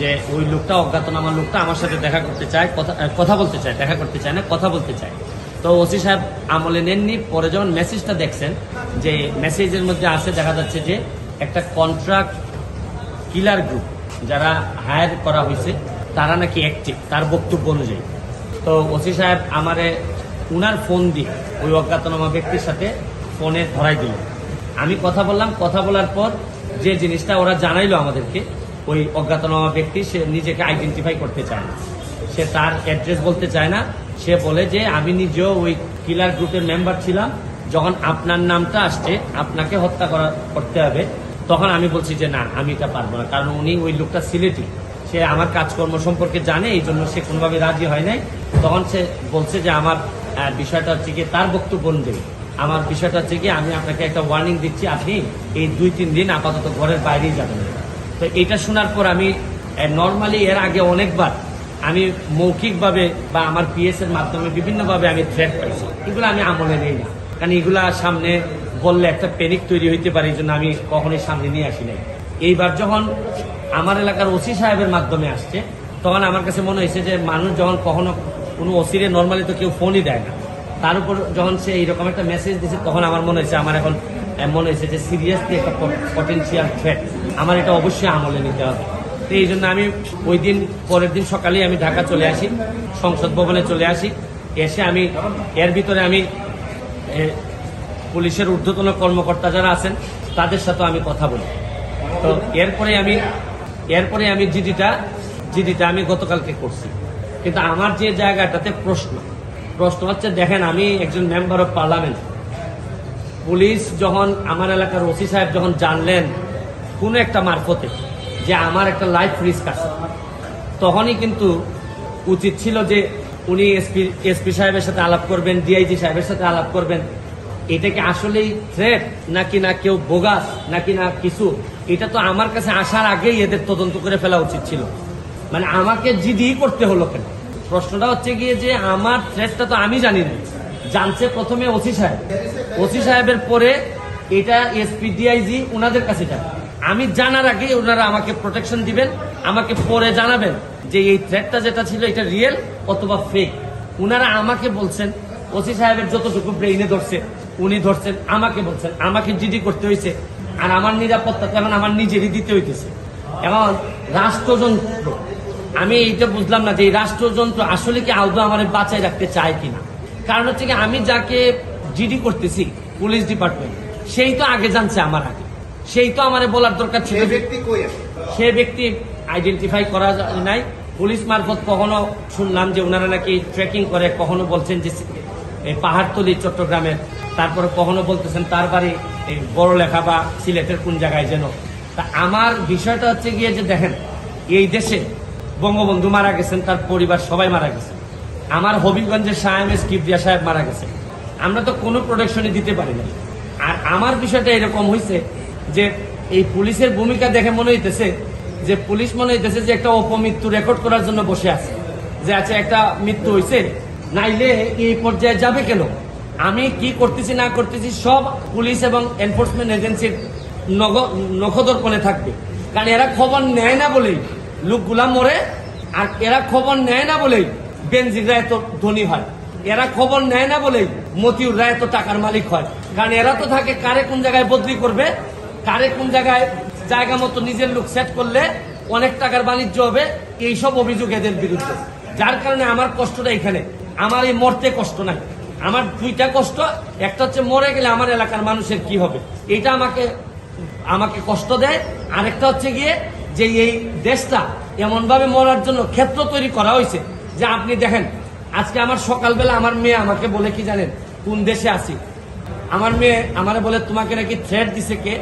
যে ওই লোকটা অজ্ঞাতনামা লোকটা আমার সাথে দেখা করতে চায়, কথা কথা বলতে চায়, দেখা করতে চায় না, কথা বলতে চায়। তো ওসি সাহেব আমলে নেননি, পরে যখন মেসেজটা দেখছেন, যে মেসেজের মধ্যে আছে, দেখা যাচ্ছে যে একটা কন্ট্রাক্ট কিলার গ্রুপ যারা হায়ার করা হয়েছে, তারা নাকি অ্যাক্টিভ তার বক্তব্য অনুযায়ী। তো ওসি সাহেব আমারে উনার ফোন দিয়ে ওই অজ্ঞাতনামা ব্যক্তির সাথে ফোনে ধরাই দিল। আমি কথা বললাম, কথা বলার পর যে জিনিসটা ওরা জানাইলো আমাদেরকে ওই অজ্ঞাতনামা ব্যক্তি, সে নিজেকে আইডেন্টিফাই করতে চায় না। সে তার অ্যাড্রেস বলতে চায় না। সে বলে যে, আমি নিজেও ওই কিলার গ্রুপের মেম্বার ছিলাম। যখন আপনার নামটা আসছে, আপনাকে হত্যা করা, করতে হবে। তখন আমি বলছি যে, না, আমি এটা পারব না। কারণ উনি ওই লোকটা সিলেটি। সে আমার কাজকর্ম সম্পর্কে জানে, এই জন্য সে কোনোভাবে রাজি হয় নাই। তখন সে বলছে যে, আমার বিষয়টা হচ্ছে কি তার বক্তব্য অনুযায়ী। আমার বিষয়টা হচ্ছে কি আমি আপনাকে একটা ওয়ার্নিং দিচ্ছি। আপনি এই দুই তিন দিন আপাতত ঘরের বাইরেই যাবেন। তো এটা শোনার পর আমি নর্মালি এর আগে অনেকবার আমি মৌখিকভাবে বা আমার পিএস এর মাধ্যমে বিভিন্নভাবে আমি থ্রেট পাইছি। এগুলো আমি আমলে নেই না। কারণ এগুলা সামনে বললে একটা প্যানিক তৈরি হইতে পারে, এই জন্য আমি কখনোই সামনে নিয়ে আসি নাই। এইবার যখন আমার এলাকার ওসি সাহেবের মাধ্যমে আসছে, তখন আমার কাছে মনে হয়েছে যে মানুষ যখন কখনো কোনো ওসিরে নর্মালি তো কেউ ফোনই দেয় না। তার উপর যখন সে এইরকম একটা মেসেজ দিয়েছে তখন আমার মনে হয়েছে, আমার এখন মনে হয়েছে যে সিরিয়াসলি একটা পটেন্সিয়াল থ্রেট আমার এটা অবশ্যই আমলে নিতে হবে। তো এই জন্য আমি ওই দিন, পরের দিন সকালেই আমি ঢাকা চলে আসি, সংসদ ভবনে চলে আসি। এসে আমি, এর ভিতরে আমি পুলিশের ঊর্ধ্বতন কর্মকর্তা যারা আছেন, তাদের সাথে আমি কথা বলি। তো এরপরে আমি এরপরে আমি জিডিটা জিডিটা আমি গতকালকে করছি। কিন্তু আমার যে জায়গাটাতে প্রশ্ন প্রশ্ন হচ্ছে, দেখেন, আমি একজন মেম্বার অফ পার্লামেন্ট পুলিশ যখন আমার এলাকার ওসি সাহেব যখন জানলেন কোনো একটা মারফতে যে আমার একটা লাইফ রিস্ক আছে। তখনই কিন্তু উচিত ছিল যে উনি এসপি এসপি সাহেবের সাথে আলাপ করবেন ডিআইজি সাহেবের সাথে আলাপ করবেন। এটা কি আসলেই থ্রেট নাকি না কেউ বোগাস নাকি না কিছু? এটা তো আমার কাছে আসার আগেই এদের তদন্ত করে ফেলা উচিত ছিল। মানে আমাকে জিডি করতে হলো কেন? প্রশ্নটা হচ্ছে গিয়ে যে আমার থ্রেটটা তো আমি জানি না। জানছে প্রথমে ওসি সাহেব। ওসি সাহেবের পরে এটা এসপি ডিআইজি ওনাদের কাছে যাবে। আমি জানার আগে ওনারা আমাকে প্রোটেকশন দিবেন, আমাকে পরে জানাবেন যে এই থ্রেটটা যেটা ছিল এটা রিয়েল অথবা ফেক ওনারা আমাকে বলছেন, ওসি সাহেবের যতটুকু ব্রেইনে ধরছে, উনি ধরছেন, আমাকে বলছেন, আমাকে জিডি করতে হয়েছে, আর আমার নিরাপত্তা কারণ আমার নিজেরই দিতে হইতেছে। এবং রাষ্ট্রযন্ত্র, আমি এইটা বুঝলাম না যে এই রাষ্ট্রযন্ত্র আসলে কি আদৌ আমার বাঁচায় রাখতে চায় কিনা। কারণ হচ্ছে কি আমি যাকে জিডি করতেছি, পুলিশ ডিপার্টমেন্ট, সেই তো আগে জানছে আমার আগে। সেই তো আমার বলার দরকার ছিল ব্যক্তি সে ব্যক্তি আইডেন্টিফাই করা যায় নাই। পুলিশ মারফত কখনো শুনলাম যে ওনারা নাকি ট্রেকিং করে কখনো বলছেন যে এই পাহাড়তলি চট্টগ্রামের। তারপরে কখনো বলতেছেন তার বাড়ি এই বড় লেখা বা সিলেটের কোন জায়গায় যেন। তা আমার বিষয়টা হচ্ছে গিয়ে যে দেখেন এই দেশে বঙ্গবন্ধু মারা গেছেন তার পরিবার সবাই মারা গেছে। আমার হবিগঞ্জের এস কিবরিয়া সাহেব মারা গেছে। আমরা তো কোনো প্রোটেকশনই দিতে পারি না আর আমার বিষয়টা এরকম হয়েছে যে এই পুলিশের ভূমিকা দেখে মনে হইতেছে যে পুলিশ মনে হইতেছে যে একটা অপমৃত্যু রেকর্ড করার জন্য বসে আছে। যে আচ্ছা একটা মৃত্যু হয়েছে নাইলে এই পর্যায়ে যাবে কেন? আমি কি করতেছি, না করতেছি, সব পুলিশ এবং এনফোর্সমেন্ট এজেন্সির নখদর্পণে থাকবে। কারণ এরা খবর নেয় না বলেই লোকগুলা মরে, আর এরা খবর নেয় না বলেই বেনজিররা এত ধনী হয়। এরা খবর নেয় না বলেই মতিউররা এত টাকার মালিক হয়। কারণ এরা তো থাকে কারে কোন জায়গায় বদলি করবে? কারে কোন জায়গায় জায়গা মতো নিজের লোক সেট করলে অনেক টাকার বাণিজ্য হবে, এইসব অভিযোগ এদের বিরুদ্ধে। যার কারণে আমার কষ্টটা এখানে। আমার এই মরতে কষ্ট নাই। আমার দুইটা কষ্ট, একটা হচ্ছে মরে গেলে আমার এলাকার মানুষের কি হবে? এটা আমাকে আমাকে কষ্ট দেয়। আরেকটা হচ্ছে গিয়ে যে এই দেশটা এমন ভাবে মরার জন্য ক্ষেত্র তৈরি করা হয়েছে যে আপনি দেখেন, আজকে আমার সকালবেলা আমার মেয়ে আমাকে বলে কি জানেন? কোন দেশে আছি? আমার মেয়ে আমারে বলে, তোমাকে নাকি থ্রেট দিছে কে?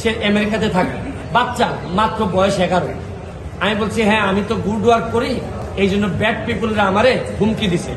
সে আমেরিকাতে থাকে। বাচ্চা, মাত্র বয়স এগারো। আমি বলছি হ্যাঁ আমি তো গুড ওয়ার্ক করি, এই জন্য ব্যাড পিপুলরা আমারে হুমকি দিছে।